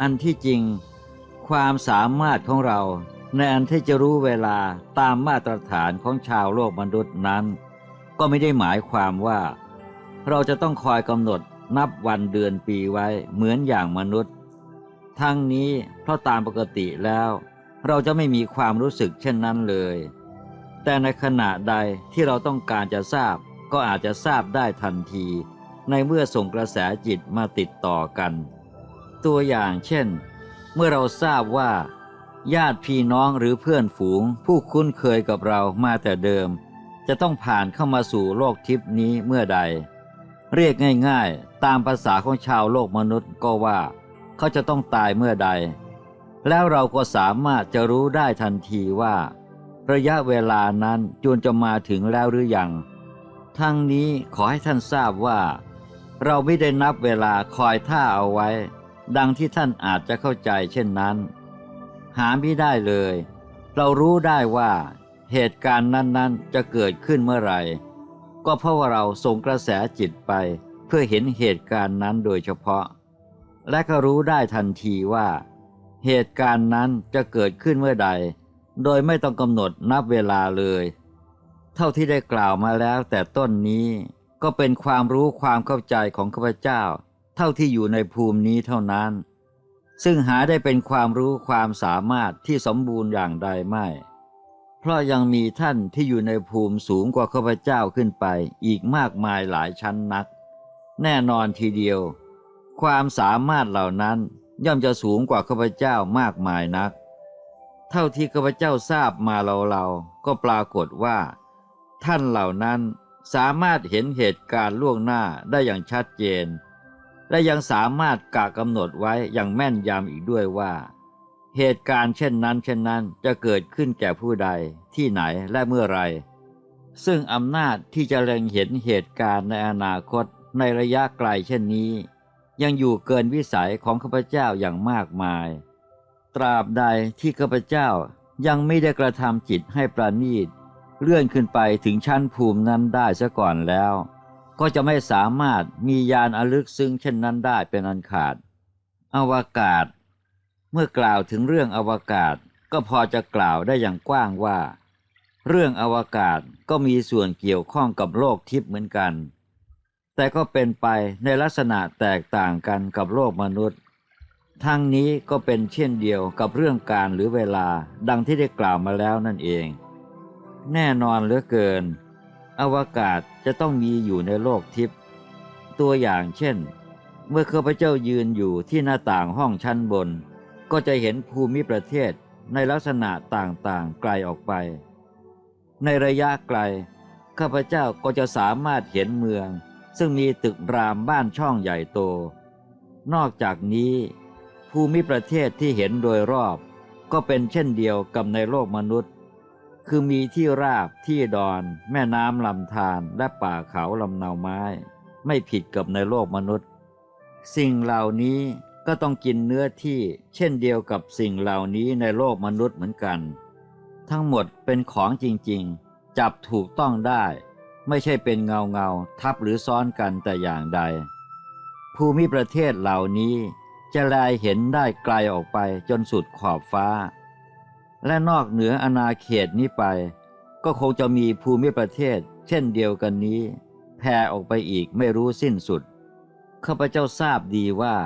อันที่จริง ความสามารถของเรา ในอันที่จะรู้เวลาตามมาตรฐานของชาวโลกมนุษย์นั้น ก็ไม่ได้หมายความว่า เราจะต้องคอยกำหนดนับวันเดือนปีไว้เหมือนอย่างมนุษย์ ทั้งนี้เพราะตามปกติแล้ว เราจะไม่มีความรู้สึกเช่นนั้นเลย แต่ในขณะใดที่เราต้องการจะทราบก็อาจจะทราบได้ทันที ในเมื่อส่งกระแสจิตมาติดต่อกัน ตัวอย่างเช่น เมื่อเราทราบว่า ญาติพี่น้องหรือเพื่อนฝูง ผู้คุ้นเคยกับเรามาแต่เดิม จะต้องผ่านเข้ามาสู่โลกทิพนี้เมื่อใด เรียกง่ายๆ ตามภาษาของชาวโลกมนุษย์ก็ว่า เขาจะต้องตายเมื่อใด แล้วเราก็สามารถจะรู้ได้ทันทีว่า ระยะเวลานั้นจวนจะมาถึงแล้วหรือยังทั้งนี้ขอให้ท่านทราบว่า เราไม่ได้นับเวลาคอยท่าเอาไว้ ดังที่ท่านอาจจะเข้าใจเช่นนั้น หาไม่ได้เลย เรารู้ได้ว่าเหตุการณ์นั้น ๆ จะเกิดขึ้นเมื่อไหร่ ก็เพราะว่าเราส่งกระแสจิตไปเพื่อเห็นเหตุการณ์นั้นโดยเฉพาะ และก็รู้ได้ทันทีว่า เหตุการณ์นั้นจะเกิดขึ้นเมื่อใด โดยไม่ต้องกำหนดนับเวลาเลย เท่าที่ได้กล่าวมาแล้วแต่ต้นนี้ก็เป็นความรู้ความเข้าใจของข้าพเจ้า เท่าที่อยู่ในภูมินี้เท่านั้น ซึ่งหาได้เป็นความรู้ความสามารถที่สมบูรณ์อย่างใดไม่ เพราะยังมีท่านที่อยู่ในภูมิสูงกว่าข้าพเจ้าขึ้นไปอีกมากมายหลายชั้นนัก แน่นอนทีเดียว ความสามารถเหล่านั้นย่อมจะสูงกว่าข้าพเจ้ามากมายนัก เท่าที่ข้าพเจ้าทราบมาเราๆก็ปรากฏว่า ท่านเหล่านั้นสามารถเห็นเหตุการณ์ล่วงหน้าได้อย่างชัดเจน และยังสามารถกะกำหนดไว้อย่างแม่นยำอีกด้วยว่า เหตุการณ์เช่นนั้น เช่นนั้นจะเกิดขึ้นแก่ผู้ใดที่ไหนและเมื่อไร ซึ่งอำนาจที่จะเล็งเห็นเหตุการณ์ในอนาคตในระยะไกลเช่นนี้ ยังอยู่เกินวิสัยของข้าพเจ้าอย่างมากมาย ตราบใดที่ข้าพเจ้ายังไม่ได้กระทำจิตให้ประณีตเลื่อนขึ้นไปถึงชั้นภูมินั้นได้ซะก่อนแล้ว ก็จะไม่สามารถมียานอลึกซึ้งเช่นนั้นได้เป็นอันขาด อวกาศ เมื่อกล่าวถึงเรื่องอวกาศก็พอจะกล่าวได้อย่างกว้างว่า เรื่องอวกาศก็มีส่วนเกี่ยวข้องกับโลกทิพย์เหมือนกัน แต่ก็เป็นไปในลักษณะแตกต่างกันกับโลกมนุษย์ ทั้งนี้ก็เป็นเช่นเดียวกับเรื่องการหรือเวลาดังที่ได้กล่าวมาแล้วนั่นเอง แน่นอนเหลือเกิน อวกาศจะต้องมีอยู่ในโลกทิพย์ตัวอย่างเช่น เมื่อข้าพเจ้ายืนอยู่ที่หน้าต่างห้องชั้นบน ก็จะเห็นภูมิประเทศในลักษณะต่างๆไกลออกไป ในระยะไกล ข้าพเจ้าก็จะสามารถเห็นเมือง ซึ่งมีตึกรามบ้านช่องใหญ่โต นอกจากนี้ ภูมิประเทศที่เห็นโดยรอบ ก็เป็นเช่นเดียวกับในโลกมนุษย์ คือมีที่ราบที่ดอน แม่น้ำลำธารและป่าเขาลำเนาไม้ ไม่ผิดกับในโลกมนุษย์ สิ่งเหล่านี้ก็ต้องกินเนื้อที่เช่นเดียวกับสิ่งเหล่านี้ในโลกมนุษย์เหมือนกัน ทั้งหมดเป็นของจริงๆ จับถูกต้องได้ ไม่ใช่เป็นเงาเงาทับหรือซ้อนกันแต่อย่างใด ภูมิประเทศเหล่านี้จะแลเห็นได้ไกลออกไปจนสุดขอบฟ้า และนอกเหนืออาณาเขตนี้ไป ก็คงจะมีภูมิประเทศ เช่นเดียวกันนี้แผ่ออกไปอีกไม่รู้สิ้นสุด ข้าพเจ้าทราบดีว่า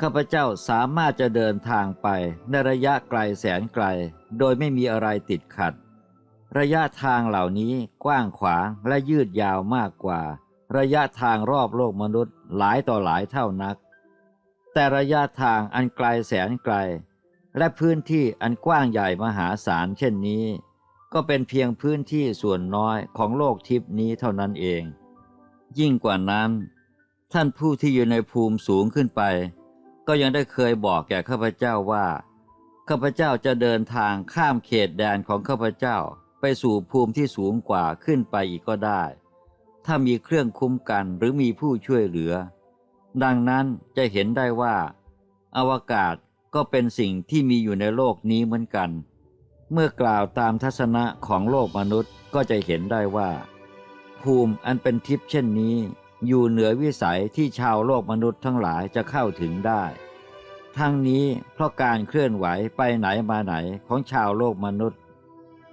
ข้าพเจ้าสามารถจะเดินทางไปในระยะไกลแสนไกล โดยไม่มีอะไรติดขัด ระยะทางเหล่านี้กว้างขวางและยืดยาวมากกว่า ระยะทางรอบโลกมนุษย์หลายต่อหลายเท่านัก แต่ระยะทางอันไกลแสนไกล และพื้นที่อันกว้างใหญ่มหาศาลเช่นนี้ ก็เป็นเพียงพื้นที่ส่วนน้อยของโลกทิพนี้เท่านั้นเอง ยิ่งกว่านั้น ท่านผู้ที่อยู่ในภูมิสูงขึ้นไป ก็ยังได้เคยบอกแก่ข้าพเจ้าว่าข้าพเจ้าจะเดินทางข้ามเขตแดนของข้าพเจ้าไปสู่ภูมิที่สูงกว่าขึ้นไปอีกก็ได้ ถ้ามีเครื่องคุ้มกันหรือมีผู้ช่วยเหลือ ดังนั้นจะเห็นได้ว่า อวกาศ ก็เป็นสิ่งที่มีอยู่ในโลกนี้เหมือนกัน เมื่อกล่าวตามทัศนะของโลกมนุษย์ก็จะเห็นได้ว่า ภูมิอันเป็นทิพย์เช่นนี้ อยู่เหนือวิสัยที่ชาวโลกมนุษย์ทั้งหลายจะเข้าถึงได้ ทั้งนี้เพราะการเคลื่อนไหวไปไหนมาไหนของชาวโลกมนุษย์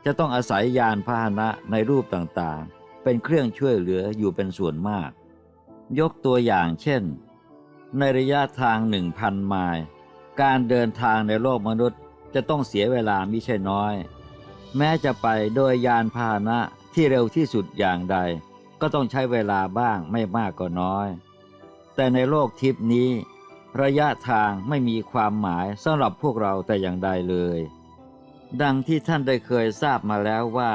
จะต้องอาศัยยานพาหนะในรูปต่างๆ เป็นเครื่องช่วยเหลืออยู่เป็นส่วนมาก ยกตัวอย่างเช่น ในระยะทางหนึ่งพันไมล์ การเดินทางในโลกมนุษย์จะต้องเสียเวลามิใช่น้อย แม้จะไปโดยยานพาหนะที่เร็วที่สุดอย่างใด ก็ต้องใช้เวลาบ้างไม่มากก็น้อย แต่ในโลกทิพนี้ ระยะทางไม่มีความหมายสำหรับพวกเราแต่อย่างใดเลย ดังที่ท่านได้เคยทราบมาแล้วว่า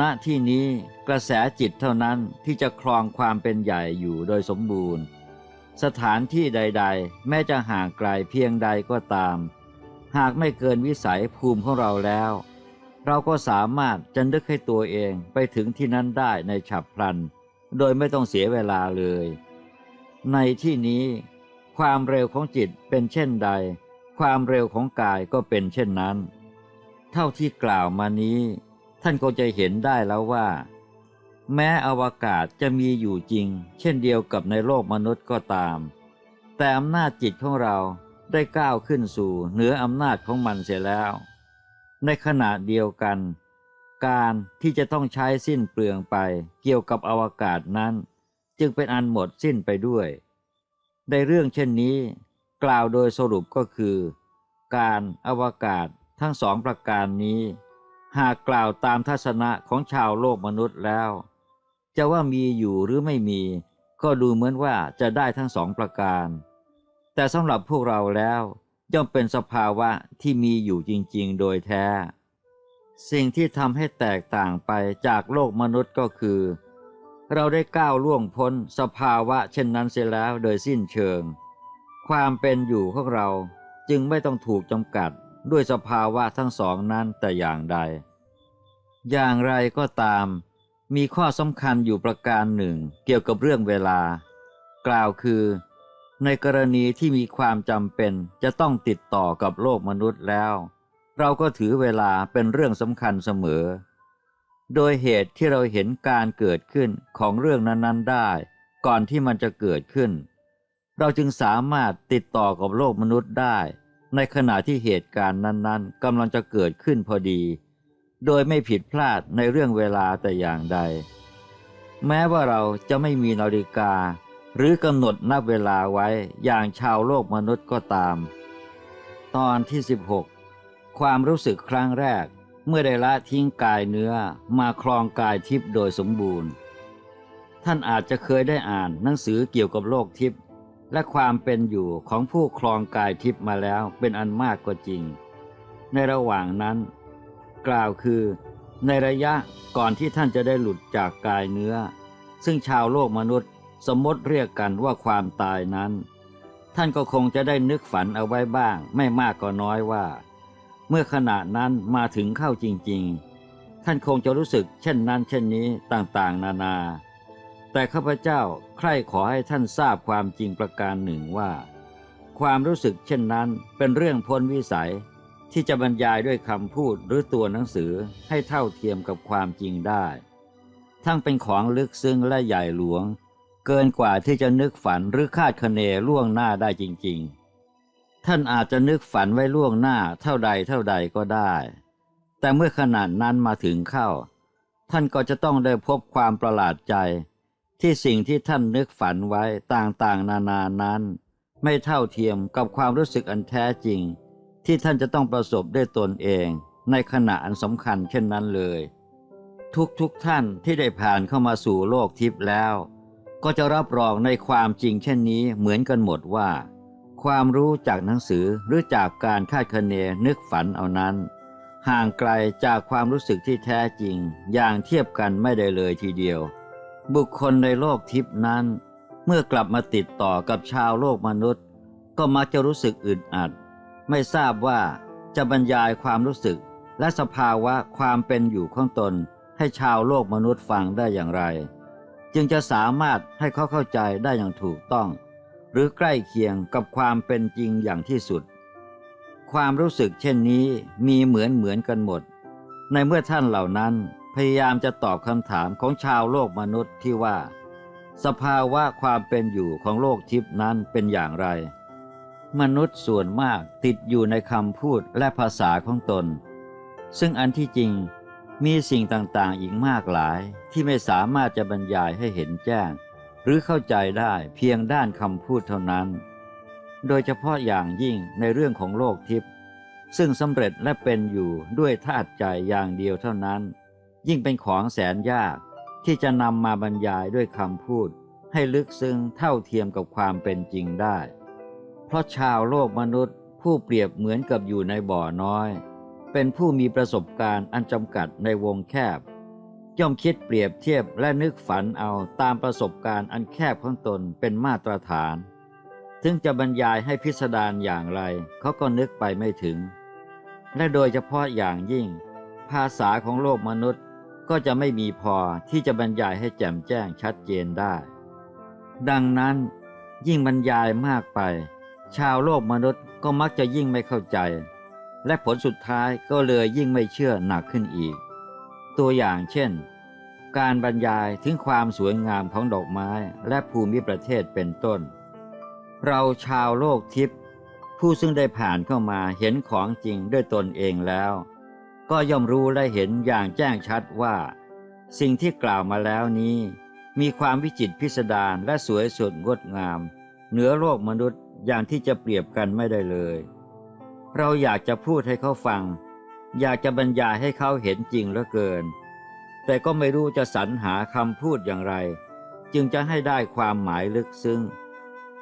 ณที่นี้กระแสจิตเท่านั้นที่จะครองความเป็นใหญ่อยู่โดยสมบูรณ์ สถานที่ใด ๆ แม้จะห่างไกลเพียงใดก็ตาม หากไม่เกินวิสัยภูมิของเราแล้ว เราก็สามารถจะนึกให้ตัวเองไปถึงที่นั้นได้ในฉับพลัน โดยไม่ต้องเสียเวลาเลย ในที่นี้ ความเร็วของจิตเป็นเช่นใด ความเร็วของกายก็เป็นเช่นนั้น เท่าที่กล่าวมานี้ ท่านก็จะเห็นได้แล้วว่า แม้อวกาศจะมีอยู่จริง เช่นเดียวกับในโลกมนุษย์ก็ตาม แต่อำนาจจิตของเราได้ก้าวขึ้นสู่เหนืออำนาจของมันเสียแล้ว ในขณะเดียวกัน การที่จะต้องใช้สิ้นเปลืองไปเกี่ยวกับอวกาศนั้น จึงเป็นอันหมดสิ้นไปด้วย ในเรื่องเช่นนี้ กล่าวโดยสรุปก็คือ การอวกาศทั้งสองประการนี้ หากกล่าวตามทัศนะของชาวโลกมนุษย์แล้ว จะว่ามีอยู่หรือไม่มี ก็ดูเหมือนว่าจะได้ทั้งสองประการ แต่สำหรับพวกเราแล้วย่อมเป็นสภาวะที่มีอยู่จริง ๆ โดยแท้ สิ่งที่ทำให้แตกต่างไปจากโลกมนุษย์ก็คือ เราได้ก้าวล่วงพ้นสภาวะเช่นนั้นเสียแล้วโดยสิ้นเชิง ความเป็นอยู่ของเราจึงไม่ต้องถูกจำกัดด้วยสภาวะทั้งสองนั้นแต่อย่างใด อย่างไรก็ตาม มีข้อสำคัญอยู่ประการหนึ่งเกี่ยวกับเรื่องเวลา กล่าวคือ ในกรณีที่มีความจำเป็นจะต้องติดต่อกับโลกมนุษย์แล้ว เราก็ถือเวลาเป็นเรื่องสำคัญเสมอ โดยเหตุที่เราเห็นการเกิดขึ้นของเรื่องนั้นๆได้ ก่อนที่มันจะเกิดขึ้น เราจึงสามารถติดต่อกับโลกมนุษย์ได้ ในขณะที่เหตุการณ์นั้นๆกำลังจะเกิดขึ้นพอดี โดยไม่ผิดพลาดในเรื่องเวลาแต่อย่างใด แม้ว่าเราจะไม่มีนาฬิกา หรือกำหนดนับเวลาไว้อย่างชาวโลกมนุษย์ก็ตาม ตอนที่ 16 ความรู้สึกครั้งแรกเมื่อได้ละทิ้งกายเนื้อมาครองกายทิพย์โดยสมบูรณ์ ท่านอาจจะเคยได้อ่านหนังสือเกี่ยวกับโลกทิพย์และความเป็นอยู่ของผู้ครองกายทิพย์มาแล้วเป็นอันมากก็จริง ในระหว่างนั้น กล่าวคือ ในระยะก่อนที่ท่านจะได้หลุดจากกายเนื้อ ซึ่งชาวโลกมนุษย์สมมติเรียกกันว่าความตายนั้น ท่านก็คงจะได้นึกฝันเอาไว้บ้าง ไม่มากก็น้อยว่า เมื่อขณะนั้นมาถึงเข้าจริง ๆ ท่านคงจะรู้สึกเช่นนั้น เช่นนี้ต่างๆ นานา แต่ข้าพเจ้าใคร่ขอให้ท่านทราบความจริงประการหนึ่งว่า ความรู้สึกเช่นนั้นเป็นเรื่องพ้นวิสัย ที่จะบรรยายด้วยคำพูดหรือตัวหนังสือให้เท่าเทียมกับความจริงได้ ทั้งเป็นของลึกซึ้งและใหญ่หลวง เกินกว่าที่จะนึกฝันหรือคาดคะเนล่วงหน้าได้จริง ๆ ท่านอาจจะนึกฝันไว้ล่วงหน้าเท่าใดเท่าใดก็ได้ แต่เมื่อขนาดนั้นมาถึงเข้า ท่านก็จะต้องได้พบความประหลาดใจ ที่สิ่งที่ท่านนึกฝันไว้ต่างๆ นานานั้น ไม่เท่าเทียมกับความรู้สึกอันแท้จริง ที่ท่านจะต้องประสบด้วยตนเองในขณะอันสำคัญเช่นนั้นเลย ทุกๆทท่านที่ได้ผ่านเข้ามาสู่โลกทิพย์แล้ว ก็จะรับรองในความจริงเช่นนี้เหมือนกันหมดว่า ความรู้จากหนังสือหรือจากการคาดคะเนนึกฝันเอานั้น ห่างไกลจากความรู้สึกที่แท้จริง อย่างเทียบกันไม่ได้เลยทีเดียว บุคคลในโลกทิพย์นั้น เมื่อกลับมาติดต่อกับชาวโลกมนุษย์ ก็มักจะรู้สึกอึดอัด ไม่ทราบว่าจะบรรยายความรู้สึก และสภาวะความเป็นอยู่ของตน ให้ชาวโลกมนุษย์ฟังได้อย่างไร จึงจะสามารถให้เขาเข้าใจได้อย่างถูกต้อง หรือใกล้เคียงกับความเป็นจริงอย่างที่สุด ความรู้สึกเช่นนี้มีเหมือนเหมือนกันหมด ในเมื่อท่านเหล่านั้นพยายามจะตอบคำถามของชาวโลกมนุษย์ที่ว่า สภาวะความเป็นอยู่ของโลกทิพย์นั้นเป็นอย่างไร มนุษย์ส่วนมากติดอยู่ในคำพูดและภาษาของตน ซึ่งอันที่จริงมีสิ่งต่างๆ อีกมากหลายที่ไม่สามารถจะบรรยายให้เห็นแจ้ง หรือเข้าใจได้เพียงด้านคำพูดเท่านั้น โดยเฉพาะอย่างยิ่งในเรื่องของโลกทิพย์ซึ่งสำเร็จและเป็นอยู่ด้วยธาตุใจอย่างเดียวเท่านั้น ยิ่งเป็นของแสนยากที่จะนำมาบรรยายด้วยคำพูด ให้ลึกซึ้งเท่าเทียมกับความเป็นจริงได้ เพราะชาวโลกมนุษย์ผู้เปรียบเหมือนกับอยู่ในบ่อน้อย เป็นผู้มีประสบการณ์อันจำกัดในวงแคบ ย่อมคิดเปรียบเทียบและนึกฝันเอาตามประสบการณ์อันแคบของตนเป็นมาตรฐานถึงจะบรรยายให้พิสดารอย่างไรเขาก็นึกไปไม่ถึง และโดยเฉพาะอย่างยิ่ง ภาษาของโลกมนุษย์ก็จะไม่มีพอที่จะบรรยายให้แจ่มแจ้งชัดเจนได้ ดังนั้นยิ่งบรรยายมากไป ชาวโลกมนุษย์ก็มักจะยิ่งไม่เข้าใจ และผลสุดท้ายก็เลยยิ่งไม่เชื่อหนักขึ้นอีก ตัวอย่างเช่น การบรรยายถึงความสวยงามของดอกไม้และภูมิประเทศเป็นต้น เราชาวโลกทิพย์ผู้ซึ่งได้ผ่านเข้ามาเห็นของจริงด้วยตนเองแล้ว ก็ย่อมรู้และเห็นอย่างแจ้งชัดว่า สิ่งที่กล่าวมาแล้วนี้ มีความวิจิตรพิสดารและสวยสดงดงาม เหนือโลกมนุษย์ อย่างที่จะเปรียบกันไม่ได้เลย เราอยากจะพูดให้เขาฟัง อยากจะบรรยายให้เขาเห็นจริงเหลือเกิน แต่ก็ไม่รู้จะสรรหาคำพูดอย่างไร จึงจะให้ได้ความหมายลึกซึ้ง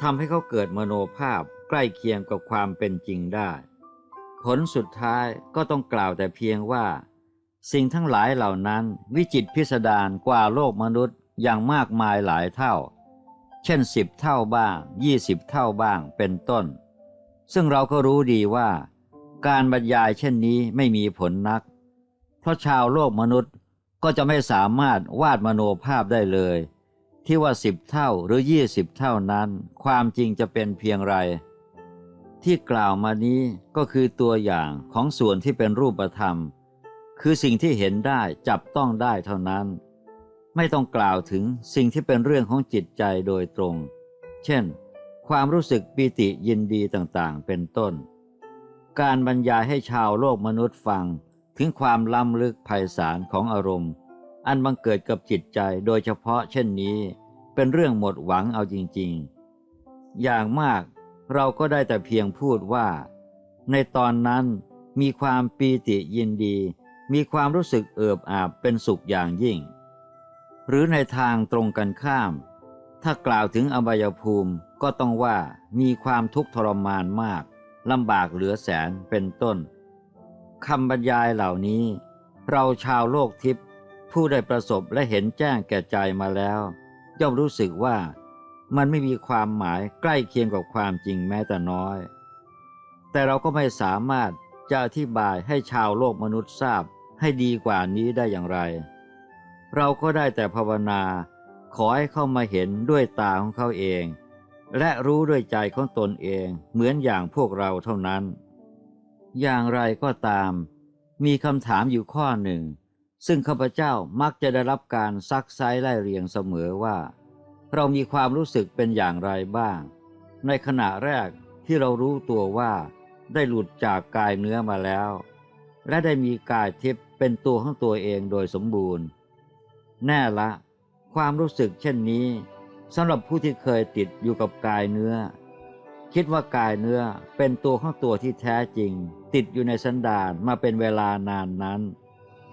ทำให้เขาเกิดมโนภาพใกล้เคียงกับความเป็นจริงได้ ผลสุดท้ายก็ต้องกล่าวแต่เพียงว่า สิ่งทั้งหลายเหล่านั้นวิจิตพิสดารกว่าโลกมนุษย์อย่างมากมายหลายเท่า เช่นสิบเท่าบ้างยี่สิบเท่าบ้างเป็นต้น ซึ่งเราก็รู้ดีว่า การบรรยายเช่นนี้ไม่มีผลนัก เพราะชาวโลกมนุษย์ก็จะไม่สามารถวาดมโนภาพได้เลย ที่ว่าสิบเท่าหรือยี่สิบเท่านั้น ความจริงจะเป็นเพียงไร ที่กล่าวมานี้ก็คือตัวอย่างของส่วนที่เป็นรูปธรรม คือสิ่งที่เห็นได้จับต้องได้เท่านั้น ไม่ต้องกล่าวถึงสิ่งที่เป็นเรื่องของจิตใจโดยตรง เช่น ความรู้สึกปีติยินดีต่างๆ เป็นต้น การบรรยายให้ชาวโลกมนุษย์ฟังถึงความล้ำลึกไพศาลของอารมณ์ อันบังเกิดกับจิตใจโดยเฉพาะเช่นนี้ เป็นเรื่องหมดหวังเอาจริงๆ อย่างมากเราก็ได้แต่เพียงพูดว่า ในตอนนั้นมีความปีติยินดี มีความรู้สึกเอิบอาบเป็นสุขอย่างยิ่ง หรือในทางตรงกันข้าม ถ้ากล่าวถึงอบายภูมิก็ต้องว่ามีความทุกข์ทรมานมากลำบากเหลือแสนเป็นต้นคำบรรยายเหล่านี้ เราชาวโลกทิพย์ผู้ได้ประสบและเห็นแจ้งแก่ใจมาแล้ว ย่อมรู้สึกว่ามันไม่มีความหมายใกล้เคียงกับความจริงแม้แต่น้อย แต่เราก็ไม่สามารถจะอธิบายให้ชาวโลกมนุษย์ทราบให้ดีกว่านี้ได้อย่างไร เราก็ได้แต่ภาวนา ขอให้เข้ามาเห็นด้วยตาของเขาเอง และรู้ด้วยใจของตนเองเหมือนอย่างพวกเราเท่านั้น อย่างไรก็ตาม มีคำถามอยู่ข้อหนึ่ง ซึ่งข้าพเจ้ามักจะได้รับการซักไซ้ไล่เรียงเสมอว่า เรามีความรู้สึกเป็นอย่างไรบ้าง ในขณะแรกที่เรารู้ตัวว่า ได้หลุดจากกายเนื้อมาแล้ว และได้มีกายทิพย์เป็นตัวของตัวเองโดยสมบูรณ์ แน่ละ ความรู้สึกเช่นนี้สำหรับผู้ที่เคยติดอยู่กับกายเนื้อ คิดว่ากายเนื้อเป็นตัวของตัวที่แท้จริง ติดอยู่ในสันดานมาเป็นเวลานานนั้น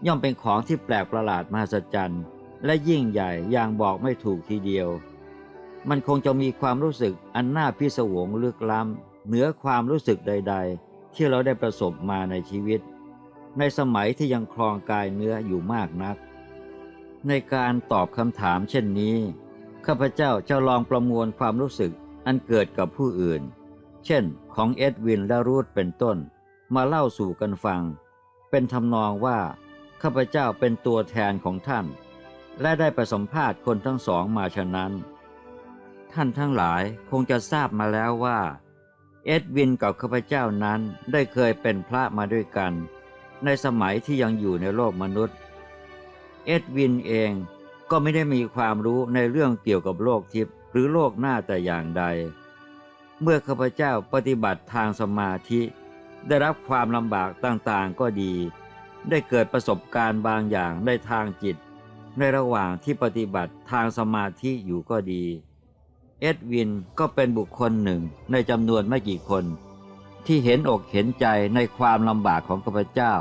ย่อมเป็นของที่แปลกประหลาดมหัศจรรย์และยิ่งใหญ่อย่างบอกไม่ถูกทีเดียว มันคงจะมีความรู้สึกอันน่าพิศวงลึกล้ำเหนือความรู้สึกใด ๆ ที่เราได้ประสบมาในชีวิต ในสมัยที่ยังครองกายเนื้ออยู่มากนัก ในการตอบคำถามเช่นนี้ ข้าพเจ้าจะลองประมวลความรู้สึกอันเกิดกับผู้อื่น เช่นของเอ็ดวินและรูธเป็นต้น มาเล่าสู่กันฟัง เป็นทำนองว่า ข้าพเจ้าเป็นตัวแทนของท่าน และได้ประสัมภาษณ์คนทั้งสองมาฉะนั้น ท่านทั้งหลายคงจะทราบมาแล้วว่า เอ็ดวินกับข้าพเจ้านั้นได้เคยเป็นพระมาด้วยกัน ในสมัยที่ยังอยู่ในโลกมนุษย์ เอ็ดวินเองก็ไม่ได้มีความรู้ในเรื่องเกี่ยวกับโลกทิพย์หรือโลกหน้าแต่อย่างใด เมื่อข้าพเจ้าปฏิบัติทางสมาธิ ได้รับความลำบากต่างๆก็ดี ได้เกิดประสบการณ์บางอย่างในทางจิต ในระหว่างที่ปฏิบัติทางสมาธิอยู่ก็ดี เอ็ดวินก็เป็นบุคคลหนึ่งในจำนวนไม่กี่คน ที่เห็นอกเห็นใจในความลำบากของข้าพเจ้า